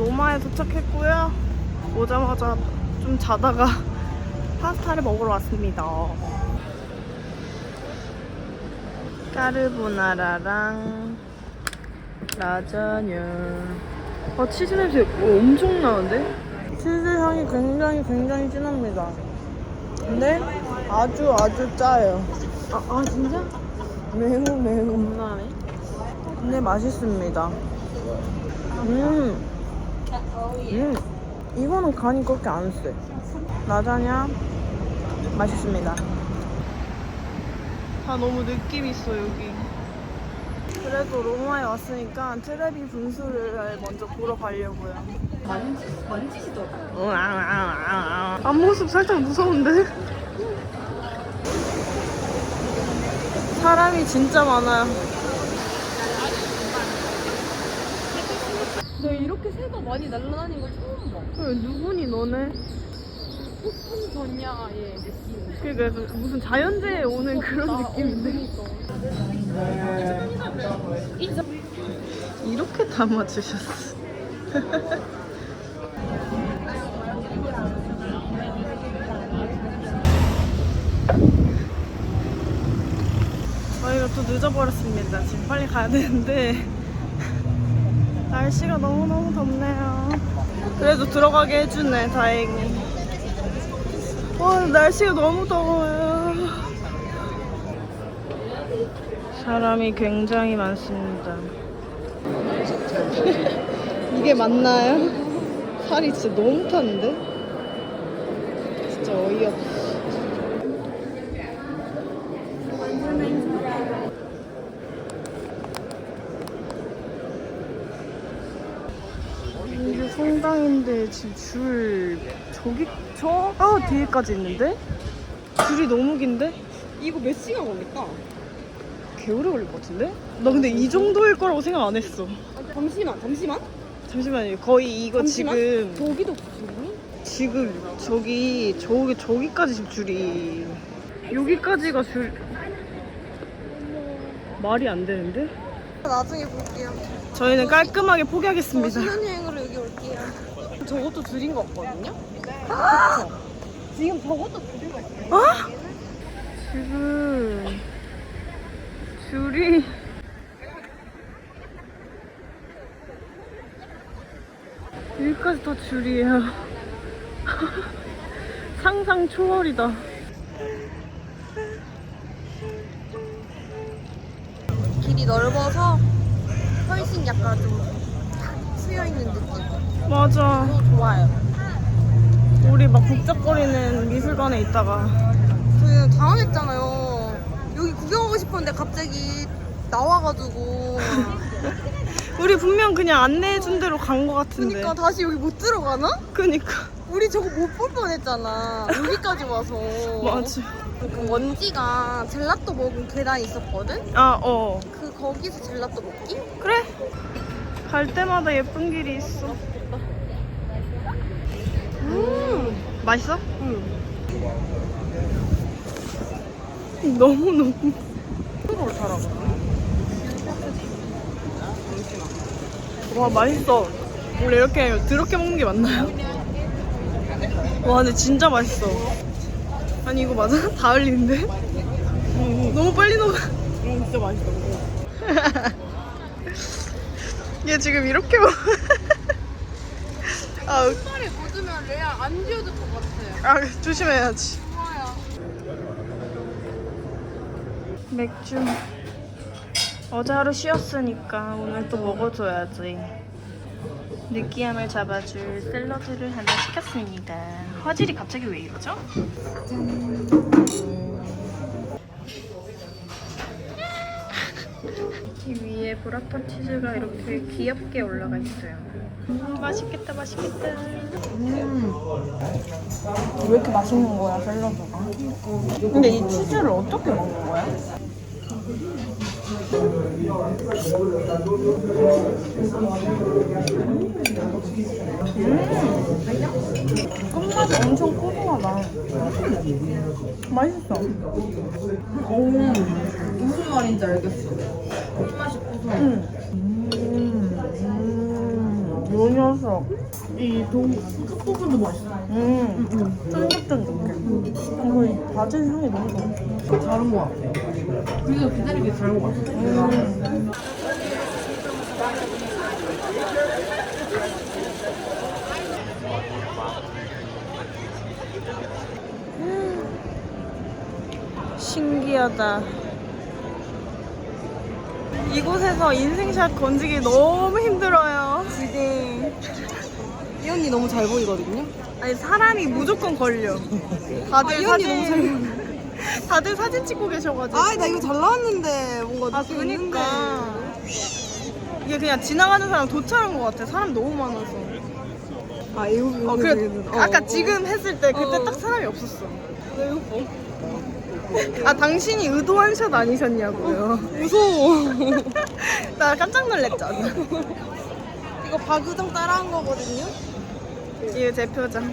로마에 도착했고요. 오자마자 좀 자다가 파스타를 먹으러 왔습니다. 까르보나라랑 라자냐. 아 치즈 냄새 엄청 나는데? 치즈 향이 굉장히 굉장히 진합니다. 근데 아주 아주 짜요. 아, 아 진짜? 매우 매우 겁나네. 근데 맛있습니다. 음. 음. 이거는 간이 그렇게 안 세. 라자냐 맛있습니다. 다 너무 느낌 있어 여기. 그래도 로마에 왔으니까 트레비 분수를 먼저 보러 가려고요. 만지, 만지시더라. 앞모습 살짝 무서운데? 사람이 진짜 많아요. 너 이렇게 새가 많이 날아다니는 걸 처음 봐. 왜 누구니 너네? 폭풍 전야의 느낌. 그러니까 약간 무슨 자연재해 오는 그런 느낌인데 이렇게 담아주셨어 저희가 또 늦어버렸습니다 지금 빨리 가야 되는데 날씨가 너무너무 덥네요 그래도 들어가게 해주네 다행히 와 날씨가 너무 더워요. 사람이 굉장히 많습니다. 이게 맞나요? 살이 진짜 너무 타는데? 진짜 어이없어. 이게 성당인데 지금 줄 저기 저? 아, 뒤에까지 있는데? 줄이 너무 긴데? 이거 몇 시간 걸릴까? 개오래 걸릴 것 같은데? 나 근데 이 정도일 거라고 생각 안 했어. 잠시만, 잠시만. 잠시만요. 거의 이거 잠시만. 지금 저기도 줄이? 지금 저기 저기 저기까지 지금 줄이. 여기까지가 줄. 말이 안 되는데 나중에 볼게요. 저희는 깔끔하게 포기하겠습니다 신혼여행으로 여기 올게요. 저것도 줄인 거 없거든요? 그쵸? 지금 저것도 줄인 거 있어요. 어? 지금 줄이 여기까지 다 줄이에요. 상상 초월이다. 넓어서 훨씬 약간 좀탁 트여 있는 느낌. 맞아. 너무 좋아요. 우리 막 북적거리는 미술관에 있다가 저희는 당황했잖아요. 여기 구경하고 싶었는데 갑자기 나와가지고. 우리 분명 그냥 안내해준 대로 간 거 같은데. 그니까 다시 여기 못 들어가나? 그니까. 우리 저거 못 볼 뻔했잖아. 여기까지 와서. 맞아. 그 원지가 젤라또 먹은 계단이 있었거든? 아, 어. 그 거기서 젤라또 먹기? 그래. 갈 때마다 예쁜 길이 있어. 음. 맛있어? 응. 너무 너무. 이걸 잘하거든. 와 맛있어. 원래 이렇게 더럽게 먹는 게 맞나요? 와 근데 진짜 맛있어. 아니 이거 맞아? 다 흘리는데? 너무 빨리 녹아. 음, 진짜 맛있어. 얘 지금 이렇게 먹. 아, 손발에 묻으면 레아 안 지워질 것 같아요. 아 조심해야지. 좋아요. 맥주. 어제 하루 쉬었으니까 오늘 또 먹어줘야지. 느끼함을 잡아줄 샐러드를 하나 시켰습니다. 화질이 갑자기 왜 이러죠? 이 위에 브라타 치즈가 이렇게 귀엽게 올라가 있어요. 음, 맛있겠다, 맛있겠다. 음. 왜 이렇게 맛있는 거야, 샐러드가? 근데 이 치즈를 어떻게 먹는 거야? 끝맛이 엄청 고소하다. 맛있어. 오, 무슨 말인지 알겠어. 맛이 고소해. 음. 음. 음. 맛있어. 이동 끝 부분도 맛있어. 음, 쫀득쫀득해. 이거 이 바질 향이 너무 좋아. 다른 거 같아. 그래서 기다리기 잘한 거 같아. 음. 신기하다. 이곳에서 인생샷 건지기 너무 힘들어요. 이 언니 너무 잘 보이거든요. 아니 사람이 무조건 걸려. 다들 아, 이 언니 너무 사진 다들 사진 찍고 계셔가지고. 아, 나 이거 잘 나왔는데 뭔가 아 느낌 그니까 이게 그냥 지나가는 사람 도착한 것 같아. 사람 너무 많아서. 아, 이거 어 그래. 아까 지금 했을 때 그때 어. 딱 사람이 없었어. 아 당신이 의도한 샷 아니셨냐고요. 무서워. 나 깜짝 놀랐잖아. 이거 박유정 따라한 거거든요. 이게 제 표정.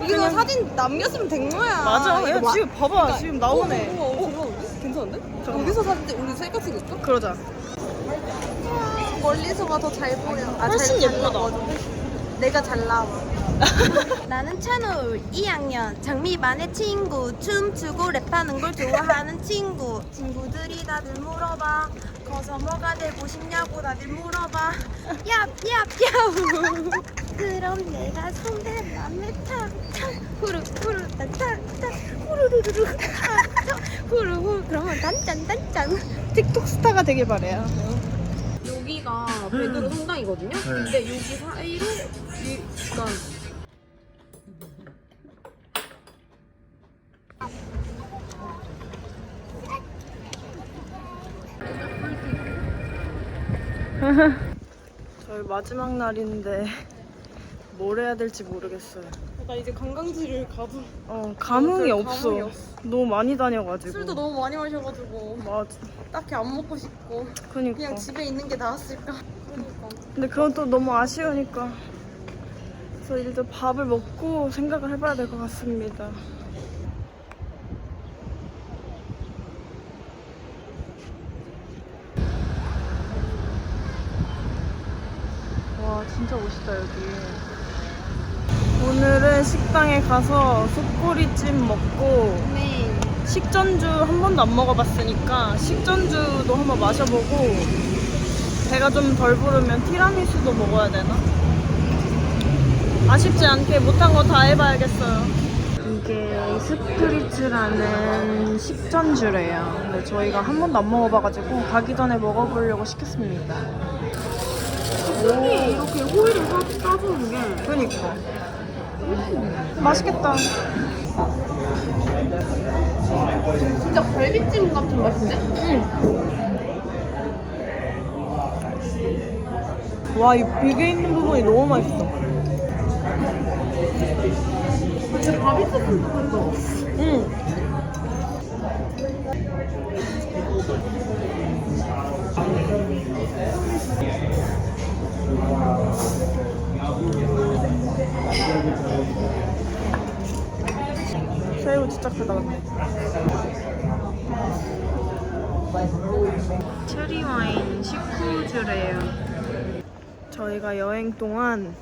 여기서 그냥- 사진 남겼으면 된 거야. 맞아. 이거 야, 마- 지금 봐봐. 지금 나오네. 어, 어, 어, 괜찮은데? 괜찮은데? 잠깐만. 여기서 사진 찍- 우리 셀카 찍을까? 그러자. 멀리서가 더잘 보여. 아, 훨씬 잘- 잘 예쁘다. 나와. 내가 잘 나와. 나는 찬울 2학년 장미반의 친구 춤추고 랩하는 걸 좋아하는 친구 친구들이 다들 물어봐 커서 뭐가 되고 싶냐고 다들 물어봐 얍얍얍 그럼 내가 선배맘에 탁탁 후루 후루 탁탁탁 후루루루루. 탁탁 후루후 그러면 단짠 단짠 틱톡 스타가 되길 바래요. 여기가 베드로 성당이거든요. 근데 여기 사이로 이 약간 저희 마지막 날인데 뭘 해야 될지 모르겠어요. 나 이제 관광지를 가도 어 감흥이 별 없어. 감흥이 없어. 너무 많이 다녀가지고. 술도 너무 많이 마셔가지고 맞아. 딱히 안 먹고 싶고 그니까. 그냥 집에 있는 게 나았을까. 그러니까. 근데 그건 또 너무 아쉬우니까. 그래서 일단 밥을 먹고 생각을 해봐야 될 것 같습니다. 와 진짜 멋있다 여기. 오늘은 식당에 가서 속꼬리찜 먹고 네. 식전주 한 번도 안 먹어봤으니까 식전주도 한번 마셔보고 배가 좀 덜 부르면 티라미수도 먹어야 되나? 아쉽지 않게 못한 거 다 해봐야겠어요. 이게 스프리츠라는 식전주래요. 근데 저희가 한 번도 안 먹어봐가지고 가기 전에 먹어보려고 시켰습니다. 이렇게 호일을 사- 싸주는 게 그니까. 맛있겠다. 진짜 갈비찜 같은 맛인데? 와, 이 비계 있는 부분이 너무 맛있어. 근데 밥이 조금 더 응. 새우 진짜 크다 근데 체리 와인 시쿠즈래요 저희가 여행 동안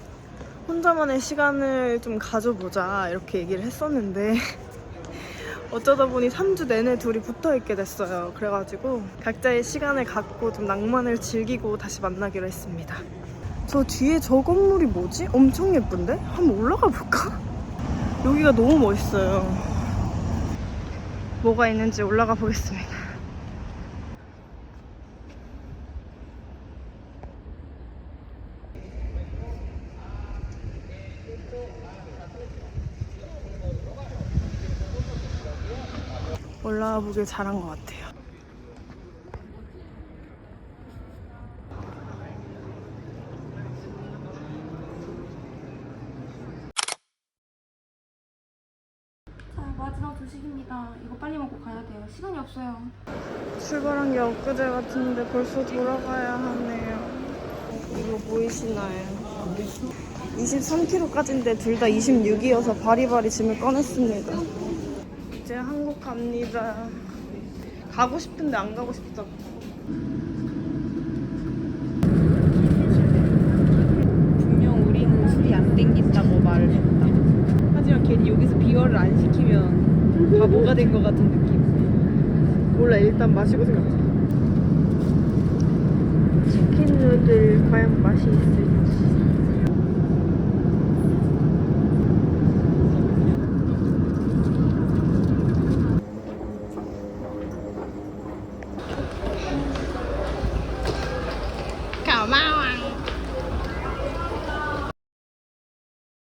혼자만의 시간을 좀 가져보자 이렇게 얘기를 했었는데 어쩌다 보니 3주 내내 둘이 붙어 있게 됐어요. 그래가지고 각자의 시간을 갖고 좀 낭만을 즐기고 다시 만나기로 했습니다. 저 뒤에 저 건물이 뭐지? 엄청 예쁜데? 한번 올라가 볼까? 여기가 너무 멋있어요. 뭐가 있는지 올라가 보겠습니다. 올라가 보길 잘한 것 같아요. 마지막 조식입니다. 이거 빨리 먹고 가야 돼요. 시간이 없어요. 출발한 게 엊그제 같은데 벌써 돌아가야 하네요. 이거 보이시나요? 23kg까지인데 둘 다 26이어서 바리바리 짐을 꺼냈습니다. 이제 한국 갑니다. 가고 싶은데 안 가고 싶다고. 분명 우리는 술이 안 땡긴다고 말을 했다. 하지만 괜히 여기서 비어를 안 시키면 바보가 된 것 같은 느낌. 몰라 일단 마시고 생각해. 치킨 누들 과연 맛이 있을지.